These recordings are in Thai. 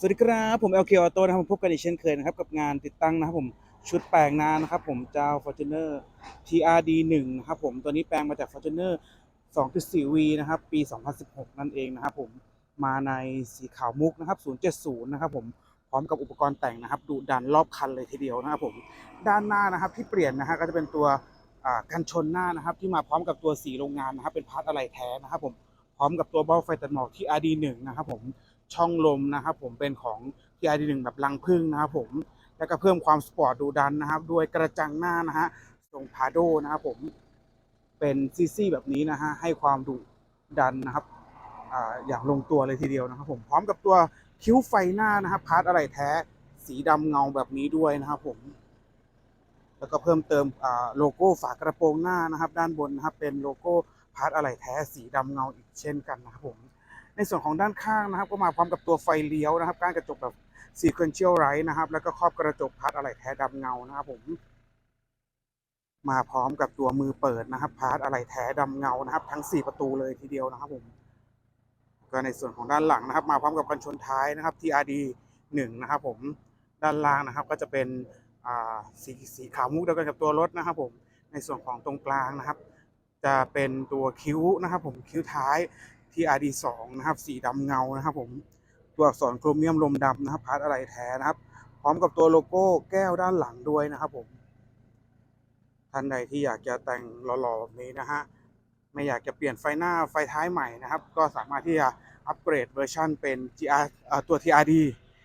สวัสดีครับผม LK Auto นะครับผมพบกันอีกเช่นเคยนะครับ กับงานติดตั้งนะครับผมชุดแปลงน้านะครับผมเจ้า Fortuner TRD 1นะครับผมตัวนี้แปลงมาจาก Fortuner 2.4V นะครับปี 2016 นั่นเองนะครับผมมาในสีขาวมุกนะครับ 070 นะครับผมพร้อมกับอุปกรณ์แต่งนะครับดุดันรอบคันเลยทีเดียวนะครับผมด้านหน้านะครับที่เปลี่ยนนะฮะก็จะเป็นตัวกันชนหน้านะครับ ที่มาพร้อมกับตัวสีโรงงานนะครับเป็นพาร์ทอะไรแท้นะครับผมพร้อมกับตัวเบ้าไฟตัดหมอก TRD 1นะครับผม ช่องลมนะครับผมเป็นของ TRD 1แบบลังพึ่งนะครับผมแล้วก็เพิ่มความสปอร์ตดูดันนะครับด้วยกระจังหน้านะฮะทรงพาโดนะครับผมเป็นซีซีแบบนี้นะฮะให้ความดุดันนะครับออย่างลงตัวเลยทีเดียวนะครับผมพร้อมกับตัวคิ้วไฟหน้านะครับพาร์ทอะไรแท้สีดำเงาแบบนี้ด้วยนะครับผมแล้วก็เพิ่มเติมโลโก้ฝากระโปรงหน้านะครับ ด้านบนนะครับเป็นโลโก้พาร์ทอะไรแท้สีดำเงาอีกเช่นกันนะครับผม ในส่วนของด้านข้างนะครับ ก็มาพร้อมกับตัวไฟเลี้ยวนะครับก้านกระจกแบบ sequential right นะครับ แล้วก็ครอบกระจกพัดอะไรแท้ดำเงานะครับผม มาพร้อมกับตัวมือเปิดนะครับ พาร์ทอะไรแท้ดำเงานะครับ ทั้ง 4 ประตูเลยทีเดียวนะครับผมก็ในส่วนของด้านหลังนะครับ มาพร้อมกับกันชนท้ายนะครับ TRD 1นะครับ ผมด้านล่างนะครับ ก็จะเป็นสีสีขาวมุกเดียวกันกับตัวรถนะครับ ผม ในส่วนของตรงกลางนะครับ จะเป็นตัวคิ้วนะครับ ผมคิ้วท้าย TRD 2 นะครับสีดำเงานะครับผมตัวอักษรโครเมียมลมดำนะครับพาร์ทอะไรแท้นะครับ พร้อมกับตัวโลโก้แก้วด้านหลังด้วยนะครับผมท่านใดที่อยากจะแต่งหล่อๆแบบนี้นะฮะไม่อยากจะเปลี่ยนไฟหน้าไฟท้ายใหม่นะครับ ก็สามารถที่จะอัปเกรดเวอร์ชันเป็น GR ตัว TRD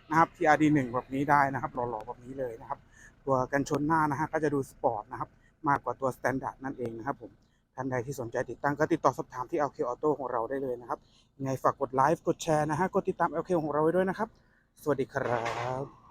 นะครับ TRD 1แบบนี้ได้นะครับหล่อๆแบบนี้เลยนะครับ ตัวกันชนหน้านะฮะก็จะดูสปอร์ตนะครับ มากกว่าตัวสแตนดาร์ดนั่นเองนะครับผม ท่านใดที่สนใจติดตั้งก็ติดต่อสอบถามที่ LK Auto ของเราได้เลยนะครับยังไงฝากกดไลค์กดแชร์นะฮะกดติดตาม LK ของเราไว้ด้วยนะครับ สวัสดีครับ